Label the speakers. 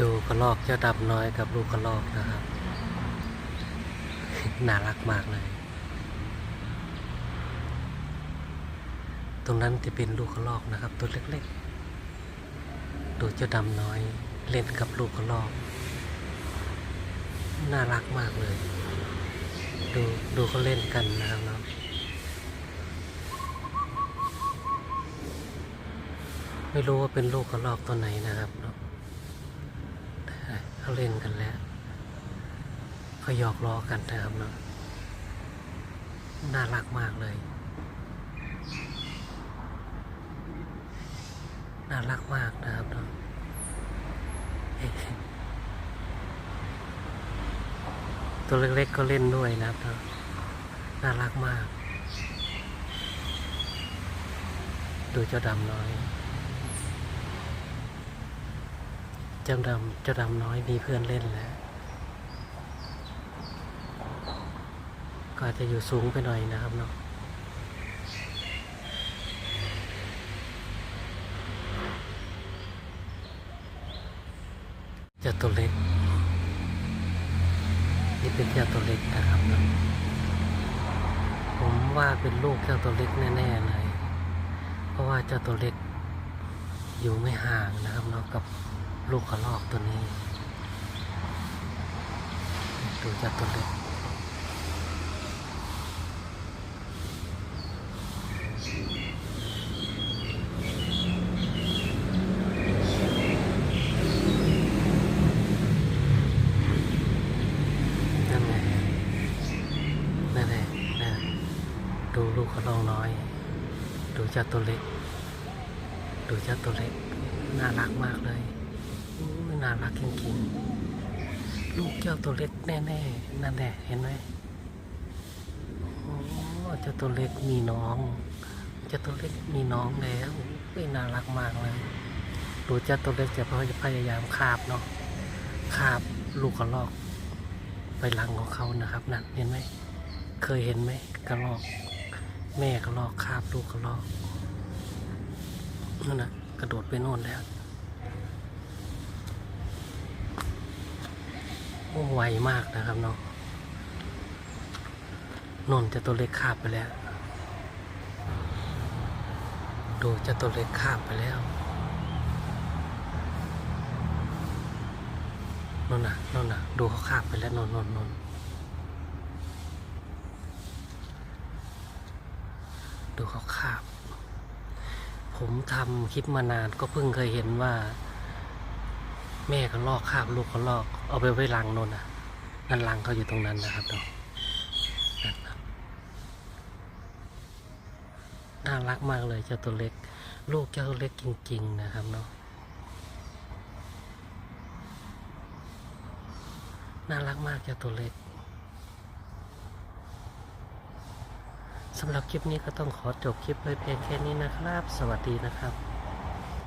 Speaker 1: ดูกระลอกเจ้าดำน้อยกับลูกกระลอกนะครับ น่ารักมากเลย ตรงนั้นจะเป็นลูกกระลอกนะครับ ตัวเล็กๆ ดูเจ้าดำน้อยเล่นกับลูกกระลอก น่ารักมากเลย ดูดูเขาเล่นกันนะครับเนาะไม่รู้ว่าเป็นลูกกระลอกตัวไหนนะครับเนาะ เขาเล่นกันแล้วเขาหยอกล้อกันนะครับเนาะน่ารักมากเลย น่ารักมากนะครับเนาะตัวเล็กๆก็เล่นด้วยนะครับเนาะน่ารักมาก ดูเจ้าดำน้อย เจ้าดำเจ้าดำน้อยมีเพื่อนเล่นแล้วก็อาจจะอยู่สูงไปหน่อยนะครับเนาะเจ้าตัวเล็ก นี่เป็นเจ้าตัวเล็กนะครับเนาะผมว่าเป็นลูกเจ้าตัวเล็กแน่ๆเลย เพราะว่าเจ้าตัวเล็กอยู่ไม่ห่างนะครับเนาะกับ ลูกกระรอกตัวนี้ดูจ้าตัวเล็กนั่นไงนั่นไงนดูลูกกระรอกน้อย ดูจ้าตัวเล็ก ดูจ้าตัวเล็ก น่ารักมากเลย น่ารักจริงๆ ลูกเจ้าตัวเล็กแน่ๆ นั่นแหละเห็นไหมโอ้เจ้าตัวเล็กมีน้อง เจ้าตัวเล็กมีน้องแล้วอุ้ยน่ารักมากเลยดูเจ้าตัวเล็กจะพยายามคาบเนาะคาบลูกกระรอกไปรังของเขานะครับนั่นเห็นไหมเคยเห็นไหมกระรอก แม่กระรอกคาบลูกกระรอกนั่นนะกระโดดไปโน่นแล้ว โอ้ไวมากนะครับเนาะนนจะตัวเล็กคาบไปแล้ว ดูจะตัวเล็กคาบไปแล้วนนน่ะนนน่ะ ดูเขาคาบไปแล้วนนนนนนดูเขาคาบ ผมทำคลิปมานานก็เพิ่งเคยเห็นว่า แม่เขาลอกคาบลูกเขาลอก เอาไปไว้รังนนน่ะ นั่นรังเขาอยู่ตรงนั้นนะครับเนาะนั่นนะน่ารักมากเลยเจ้าตัวเล็ก ลูกเจ้าตัวเล็กจริง ๆ นะครับเนาะน่ารักมากเจ้าตัวเล็กสำหรับคลิปนี้ก็ต้องขอจบคลิปไว้เพียงแค่นี้นะครับ สวัสดีนะครับ